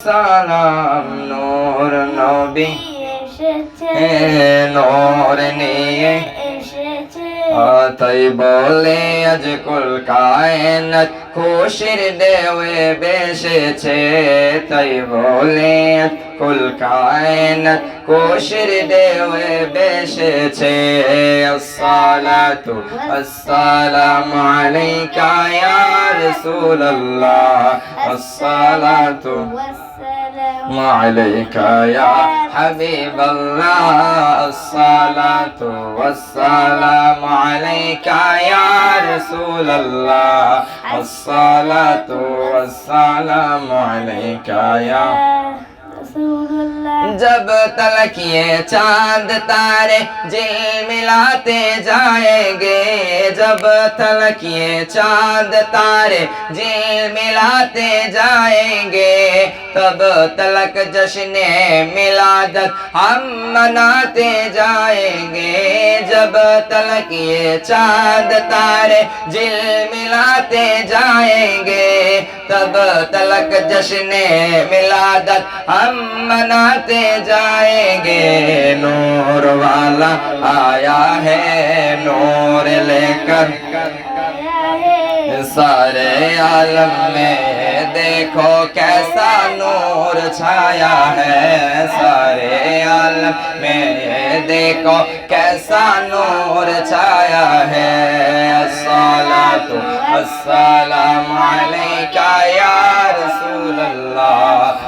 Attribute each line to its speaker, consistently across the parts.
Speaker 1: সালাম নূর নবী। নূর নিয়ে। তাই বলে আজ কুল কায়নাত। খুশির দেওয়ে বেসেছে তাই বলে আজ কুল কায়নাত খুশির দেওয়ে বেসেছে আসসালাতু
Speaker 2: আসসালামু আলাইকা ইয়া রাসূলুল্লাহ
Speaker 1: আসসালাতু
Speaker 2: والسلام عليك يا حبيب الله
Speaker 1: الصلاة والسلام عليك يا رسول الله الصلاة والسلام عليك يا جب تلک یہ چاند تارے جی ملاتے جائیں گے، جب تلک یہ چاند تارے جی ملاتے جائیں گے، تب تلک جشن ملادت ہم مناتے جائیں گے۔ جب تلک یہ چاند تارے جل ملاتے جائیں گے، تب تلک جشن ملادت ہم ہم مناتے جائیں گے۔ نور والا آیا ہے نور لے کر۔ سارے عالم میں دیکھو کیسا نور چھایا ہے۔ سارے عالم میں دیکھو کیسا نور چھایا ہے۔ الصلاة والسلام علیکہ یا رسول اللہ۔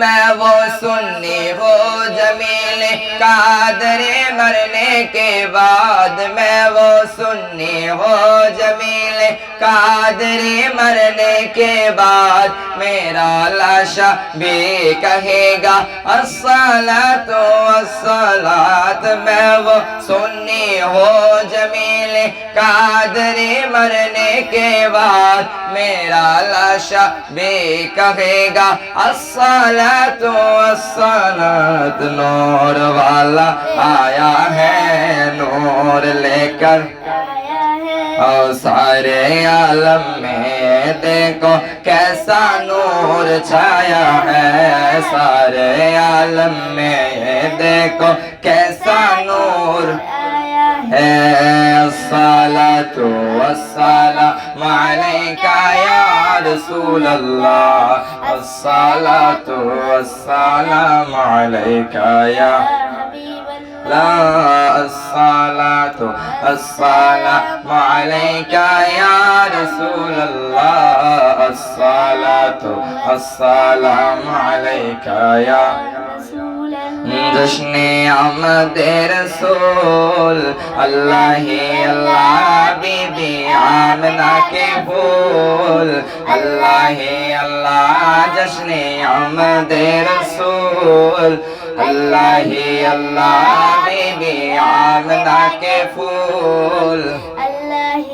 Speaker 1: میں وہ سنی ہوں جمیل قادر مرنے کے بعد میں وہ سنی ہوں جمیل قادر مرنے کے بعد میرا لاشا بھی کہے گا، الصلاة والصلاة، میں وہ سنی ہوں جمیل قادر مرنے کے بعد میرا لاشا بھی کہے گا، الصلاة تو سنت نور والا آیا ہے نور لے کر۔
Speaker 2: اور
Speaker 1: سارے عالم میں دیکھو کیسا نور چھایا ہے۔ سارے عالم میں دیکھو کیسا نور ہے۔ السلام تو السلام علیکہ یا رسول الله الصلاة والسلام عليك يا لا الصلاة
Speaker 2: السلام عليك يا رسول الله
Speaker 1: الصلاة السلام عليك يا
Speaker 2: رسول
Speaker 1: জশ্নে আমাদের সোল আল্লাহ আল্লাহ বিবি আমনাকে বল আল্লাহ আল্লাহ জশ্নে আমাদের সোল আল্লাহ আল্লাহ বিবি আমনাকে ফুল
Speaker 2: আল্লাহ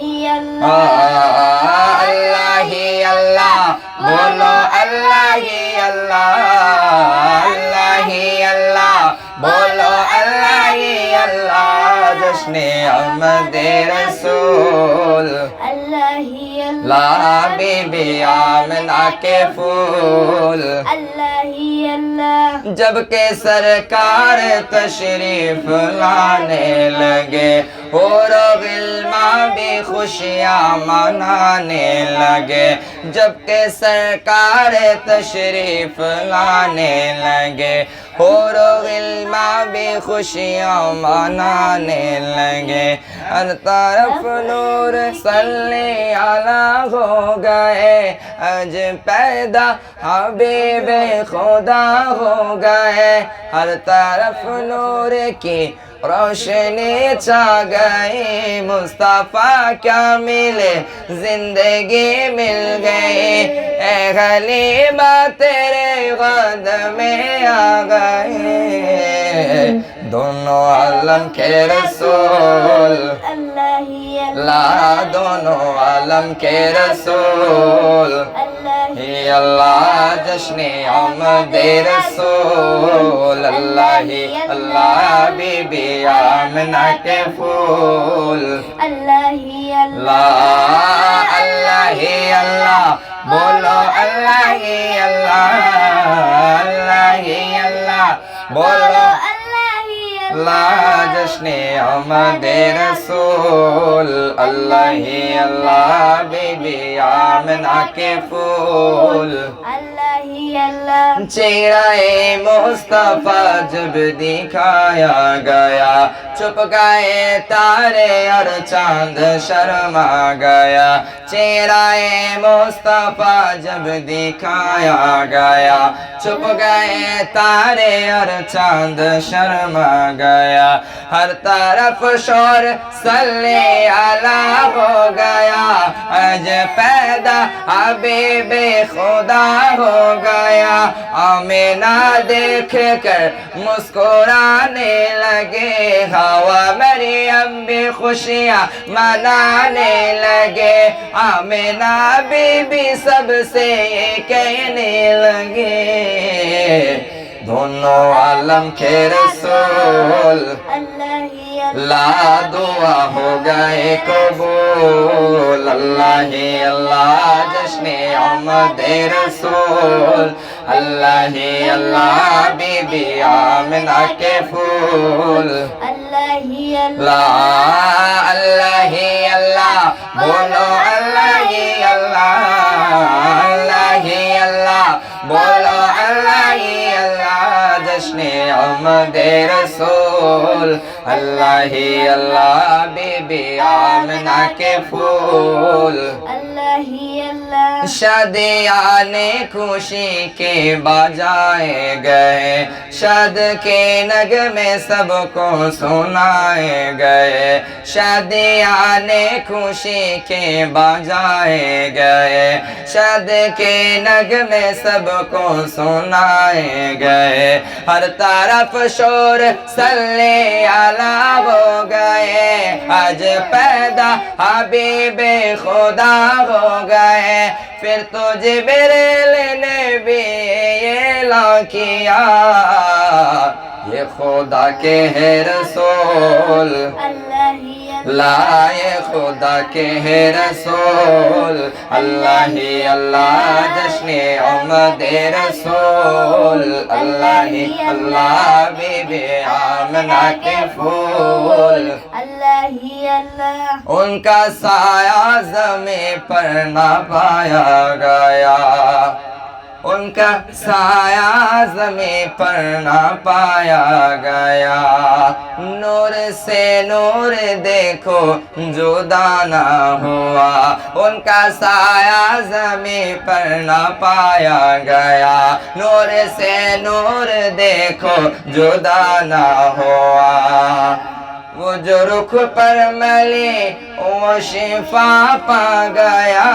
Speaker 2: আল্লাহ আল্লাহ
Speaker 1: বলো আল্লাহ আল্লাহ বলো আল্লাহ আল্লাহ জশ্নে আমাদের রসুল।
Speaker 2: لا بيبي آمنہ کے پھول اللہ ہی اللہ
Speaker 1: جب کہ سرکار تشریف لانے لگے اور غلما بھی خوشیاں منانے لگے جب کہ سرکار تشریف لانے لگے اور غلما بھی خوشیاں منانے لگے ہر طرف نور صلی علی ہو گئے آج پیدا حبیب خدا ہو گئے ہر طرف نور کی روشنی چھا گئی، مصطفیٰ کیا ملے زندگی مل گئی۔ اے غلیبہ تیرے غد میں آ گئی دونوں علم کے رسول
Speaker 2: لا
Speaker 1: دونو عالم کے رسول.
Speaker 2: ہی اللہ جشن
Speaker 1: عمد رسول. اللہ ہی اللہ بی بی آمنہ کے فول
Speaker 2: اللہ ہی اللہ اللہ ہی اللہ
Speaker 1: بولو اللہ ہی اللہ اللہ ہی اللہ بولو
Speaker 2: اللہ جشن
Speaker 1: آمد رسول، اللہ ہی اللہ، بی بی آمنہ کے پھول۔
Speaker 2: اللہ ہی اللہ
Speaker 1: چہرہ مصطفیٰ جب دکھایا گیا چھپ گئے تارے اور چاند شرما گیا۔ چہرہ مصطفیٰ جب دکھایا گیا چھپ گئے تارے اور چاند شرما گیا۔ گیا۔ ہر طرف شور صلی علی ہو گیا۔ اج پیدا حبیب خدا ہو گیا۔ آمینہ دیکھ کر مسکرانے لگے۔ ہوا مریم بھی خوشیاں منانے لگے۔ آمینہ بی بی سب سے یہ کہنے لگے۔ ধন্য আলম কে রসোল।
Speaker 2: লা দোয়া হো গায়ে কবুল। আল্লাহ আল্লাহ জশ্নে আমাদের রসোল।
Speaker 1: আল্লাহ আল্লাহ বিবি আমনা কে ফুল।
Speaker 2: আল্লাহ
Speaker 1: আল্লাহ আল্লাহ বলো জশ্নে আমাদের সোল আল্লাহি আল্লাহ বিবি আমনাকে ফুল।
Speaker 2: আল্লাহ
Speaker 1: شدیان خوشی کے بجائے گئے۔ شد کے نگ میں سب کو سنائے گئے۔ شدیان خوشی کے بجائے گئے۔ شد کے نگ میں سب کو سنائے گئے۔ ہر طرف شور سلے علاو گئے۔ آج پیدا حبیب خدا ہو ہو گئے پھر تجھے بریل نے بھی یہ لا کیا یہ خدا کے ہے رسول۔
Speaker 2: اللہ ہی لائے
Speaker 1: خدا کے ہے رسول۔ اللہ ہی اللہ جشن عمد رسول۔ اللہ ہی اللہ بی بی آمنا کے پھول۔
Speaker 2: اللہ اللہ۔
Speaker 1: ان کا سایہ زمیں پر نہ پایا گیا۔ ان کا سایہ زمین پر نہ پایا گیا۔ نور سے نور دیکھو جو دانا ہوا۔ ان کا سایہ زمین پر نہ پایا گیا۔ نور سے نور دیکھو جو دانا ہوا۔ وہ جو رخ پر ملی وہ شفا پا گیا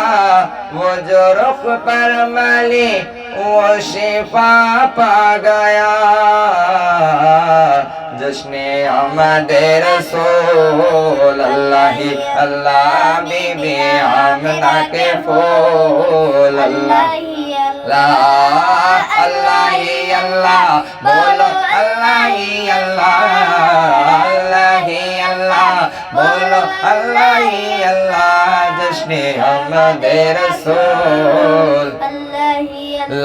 Speaker 1: وہ جو رخ پر ملی وہ شفا پا گیا جشن آمد رسول اللہ اللہ بی بی آمنا کے فول اللہ
Speaker 2: اللہ اللہ اللہ
Speaker 1: বেরসোল।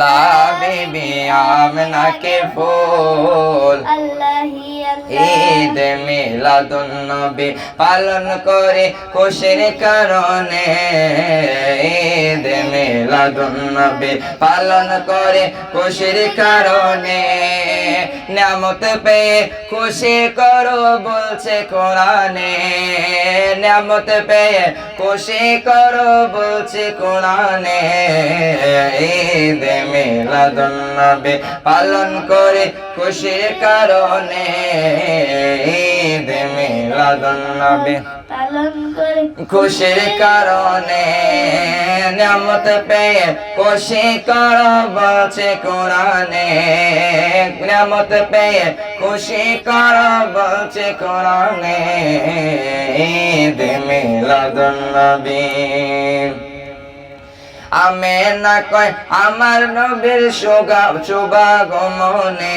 Speaker 2: লাবিবি আমনাকে
Speaker 1: ফুল।
Speaker 2: আল্লাহ ঈদ
Speaker 1: মিলাদুন নবী পালন করে খুশির কারণে ঈদ মিলাদুন নবী পালন করে খুশির কারণে নিয়ামত পেয়ে খুশি করো বলছে কোরআনে। নিয়ামত পেয়ে খুশি করো বলছে কোরআনে। ঈদ মিলাদুন নবী পালন করে খুশির কারণে ঈদ
Speaker 2: খুশির কারণে
Speaker 1: নিয়ামত পেয়ে খুশি কর বলছে কোরআনে। নিয়ামত পেয়ে খুশি কর বলছে কোরআনে। ঈদ মিলাদুন নবী। আমে না কয় আমার নবীর সুগা শুভাগমনে।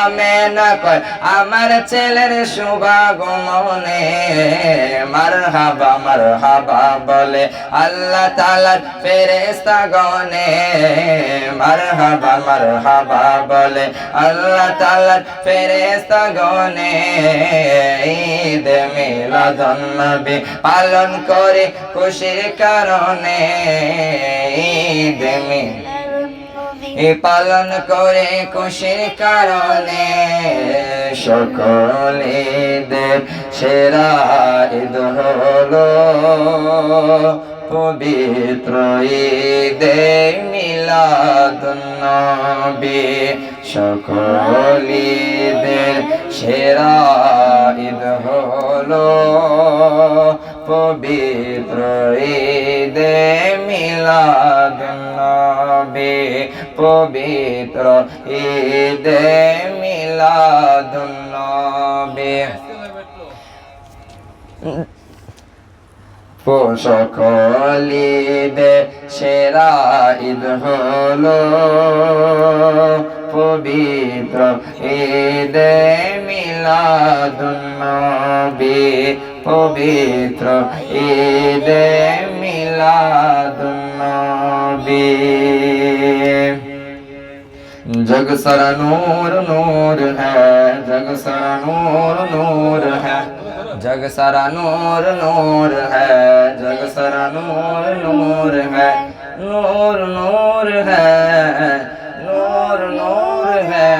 Speaker 1: আমে না কয় আমার ছেলের শুভাগমনে। মার হাবা মার হাবা বলে আল্লাহ তালার ফেরেস্তা গনে মার হাবা মার হাবা বলে আল্লাহ তালার ফেরেস্তা গনে ঈদ মিলাদুন নবী পালন করে খুশির কারণে। মিলাদ এ পালন করে খুশির কারণে সকলে দেব সেরা ঈদ হলো পবিত্র ঈদে মিলাদুন্নবী সকলেদের সেরা ঈদ হলো পবিত্র ঈদে মিলাদুন্নবী পবিত্র সকলি ہو لو پبتر اے دے ملادی پبتر ای دے ملادی جگ سر نور نور ہے، جگ سر نور نور ہے۔ جگ سارا نور نور ہے جگ سارا نور نور ہے نور نور ہے نور نور ہے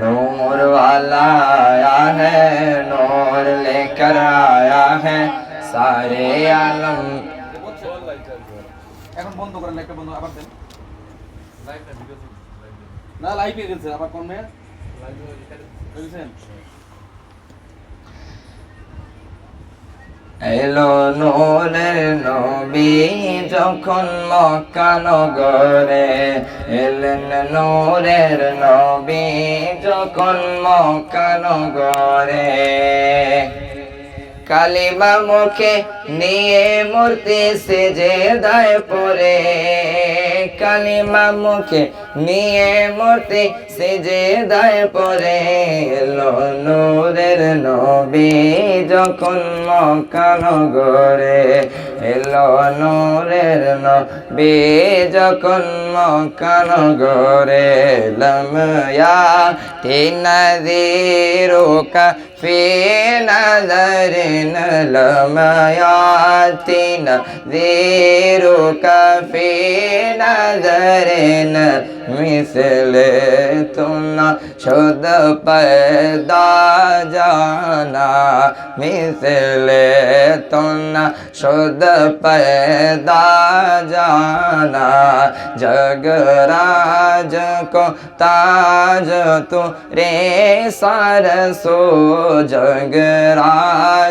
Speaker 1: نور والا آیا ہے نور لے کر آیا ہے سارے عالم
Speaker 3: এখন বন্ধ করেন একটা বন্ধ، আবার দেন।
Speaker 4: লাইভটা ভিডিও
Speaker 3: না، লাইভে গেছে، আবার কোন মেয়ে
Speaker 4: লাইভে
Speaker 3: গেছে।
Speaker 1: এলো নূরের নবী যখন মক্কা নগরে এলেন নূরের নবী যখন মক্কা নগরে। কালিমা মুখে নিয়ে মূর্তি সেজে দায় পরে কালিমা মুখে নিয়ে মূর্তি সেজে দায় পরে এলো নূরের নবী যখন মকান গরে এলো নূরের নবী যখন মকান নগরে লময়া তিনাদিরুকা في نذر لم يأتنا ذيرك في نذر مثل تنا شد پیدا جانا مثل تنا شد پیدا جانا جگ راج کو تاج تو رے سرسو सरसो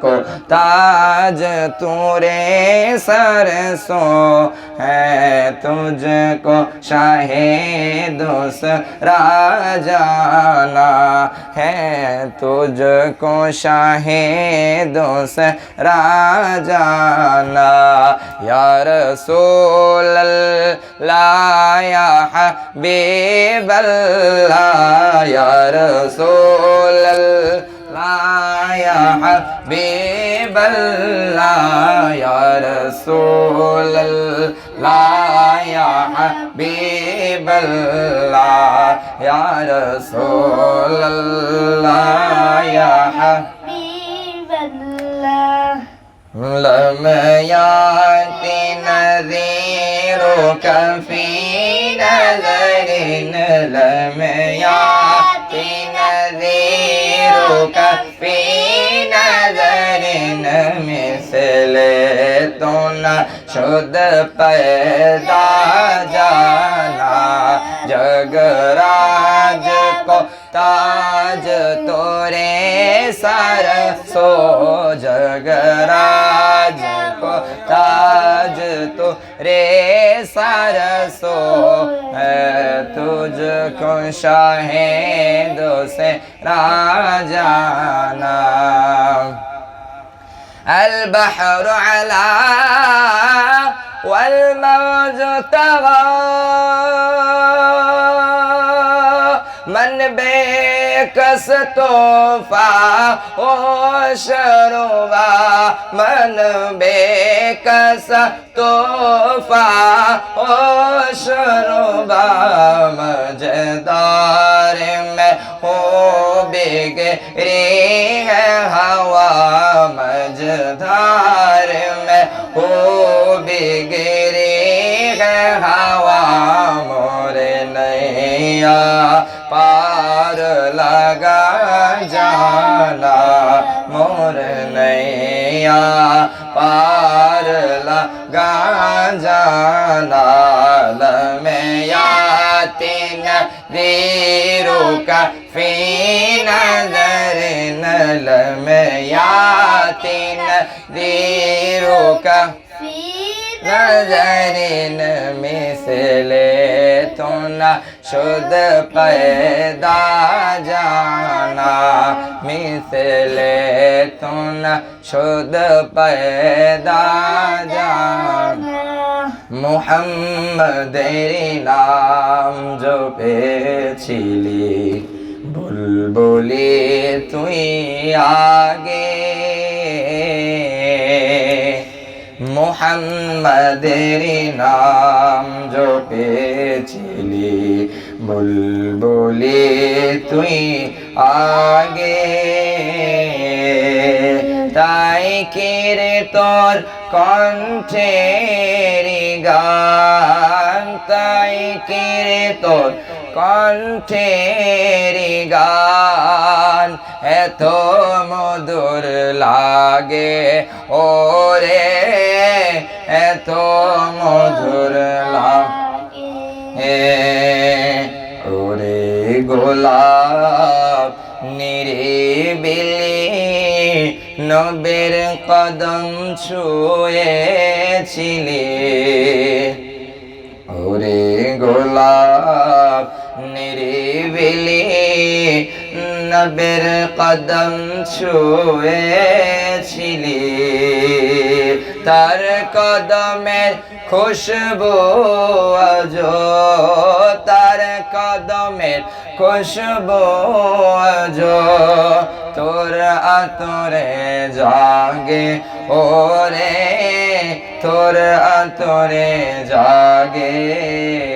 Speaker 1: کو تاج تورے سر سو ہے تجھ کو شاہ دوس راجانا ہے تجھ کو شاہ دوس راجانا یا رسول اللہ یا حبیب اللہ یا رسول اللہ يا حبيب الله يا رسول الله يا حبيب الله يا رسول الله يا
Speaker 2: حبيب الله.
Speaker 1: لم يأتي نذيرك في نذر لم يأتي کا فی نظر مثل تو نہ شد پیدا جانا، جگراج کو تاج تورے سر، سو جگراج کو تاج تو रे सरसो तुझ को शाहे दो से राजाना। البحر على والموج تغى مستوفا وشروا من بك ستوفا وشروا مجدار میں ہو بگری ہے ہوا مجدار पार लगा जाना लमया तीन वीरू का फी नजर नल में यातिन वीरू का
Speaker 2: नजरिन
Speaker 1: मिसले तो न শুদ পেদা মিসলে তুন শুদ পেদা জানা। মোহাম্মদেরি নাম জপেছিলি, বুলবুলি তুই আগে। মোহাম্মদেরি নাম জপেছিলি বুলবুলি তুই আগে। তাই কিরে তোর কণ্ঠের গান? তাই কিরে তোর কণ্ঠের গান? এত মধুর লাগে ওরে, এত মধুর
Speaker 2: লাগে।
Speaker 1: গোলাপ নিরিবিলি নবের কদম ছুঁয়েছিলি। ওরে গোলাপ নিরিবিলি নবের কদম ছুঁয়েছিলি। তার কদমের খুশবু আজ, তার কদমের খুশবু আজ, তোর আতরে জাগে ওরে, তোর আতরে জাগে।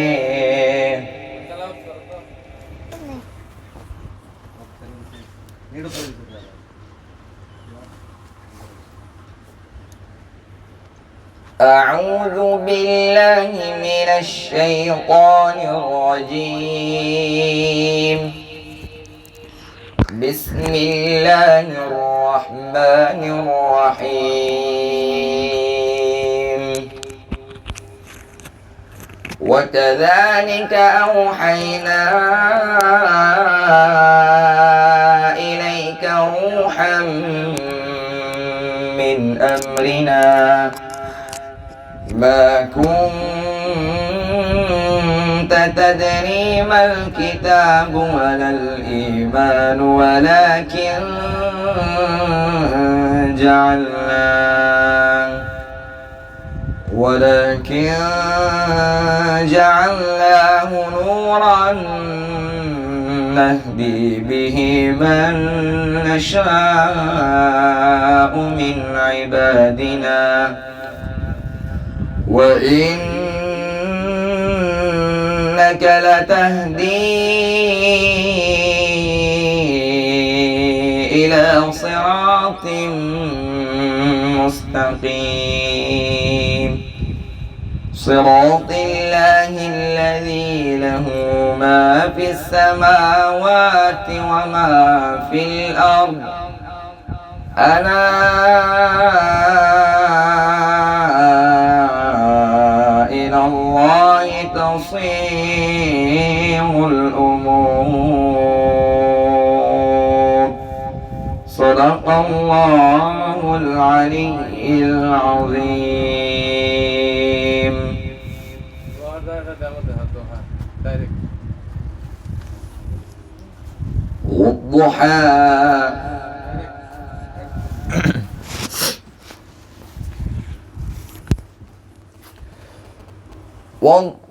Speaker 1: أعوذ بالله من الشيطان الرجيم. بسم الله الرحمن الرحيم. وكذلك أوحينا إليك روحا من أمرنا. ما كنت تدري ما الكتاب ولا الإيمان ولكن جعلناه ولكن جعلناه نورا نهدي به من نشاء من عبادنا. وإنك لتهدي إلى صراط مستقيم صراط الله الذي له ما في السماوات وما في الأرض ألا مصير الأمور. صدق الله العلي العظيم. والضحى. One.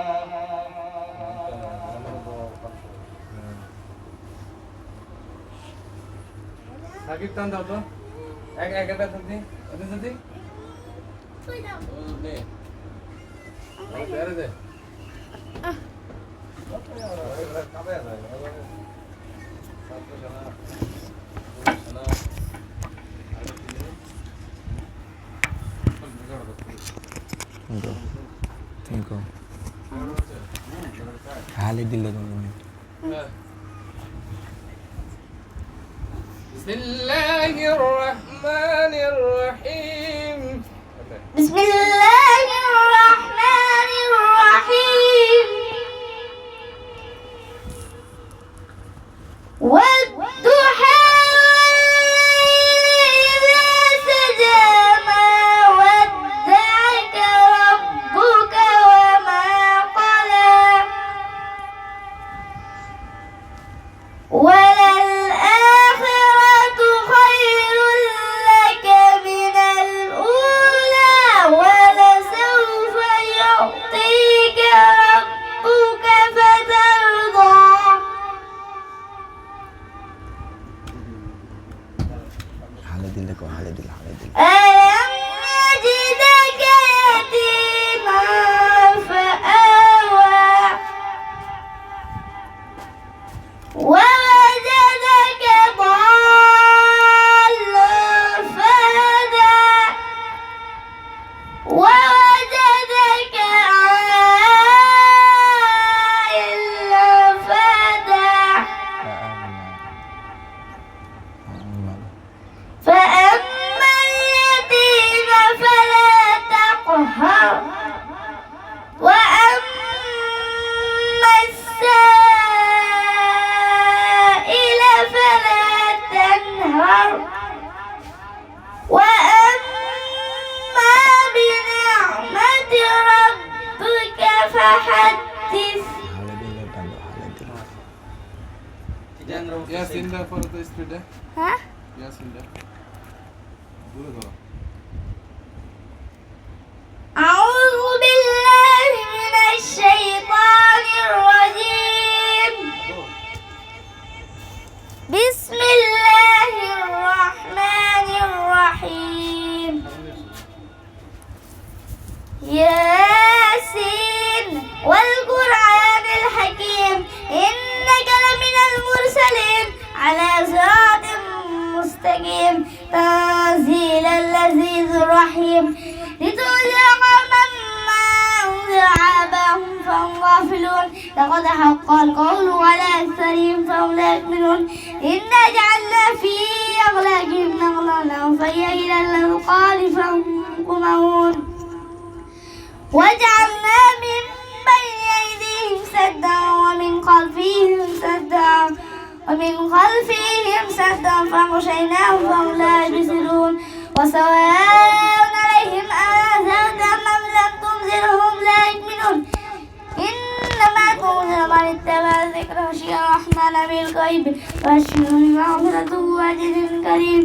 Speaker 4: कीर्तन दाव तो एक
Speaker 3: एक बेटा जल्दी
Speaker 4: जल्दी जल्दी कोई दाव ले
Speaker 2: तेरे
Speaker 4: दे
Speaker 3: कबे आ रहा है सब तो
Speaker 4: जाना जाना
Speaker 1: Thank you. Thank you. Hallelujah.
Speaker 2: على صراط مستقيم. تنزيل العزيز الرحيم. لتنذر قوما ما أنذر آباءهم فهم غافلون. لقد حق القول على أكثرهم فهم لا يؤمنون. إنا جعلنا في أغلاقهم نغلالا فهي إلى الأذقان فهم مقمحون وجعلنا من بين أيديهم سدا ومن خلفهم سدا. ومن خلفهم سدا فغشيناهم فهم لا يبصرون وسواء عليهم أنذرتهم أم لم تنذرهم لا يؤمنون. إنما تنذر من اتبع الذكر خشي الرحمن بالغيب وبشره بمغفرة وأجر كريم.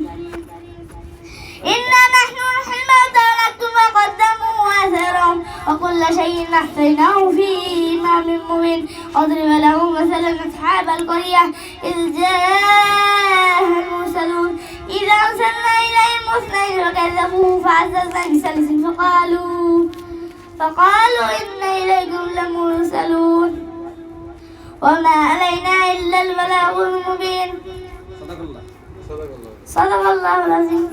Speaker 2: إنا نحن نحيي الموتى ونكتب ما قدموا واثرهم وكل شيء أحصيناه في إمام مبين. واضرب لهم مثلا أصحاب القرية إذ جاء المرسلون. إذا أرسلنا إليهم اثنين فكذبوه فعززنا بثالث فقالوا فقالوا إنا إليكم لمرسلون. وما علينا إلا البلاغ المبين.
Speaker 3: صدق الله.
Speaker 2: صدق الله العظيم.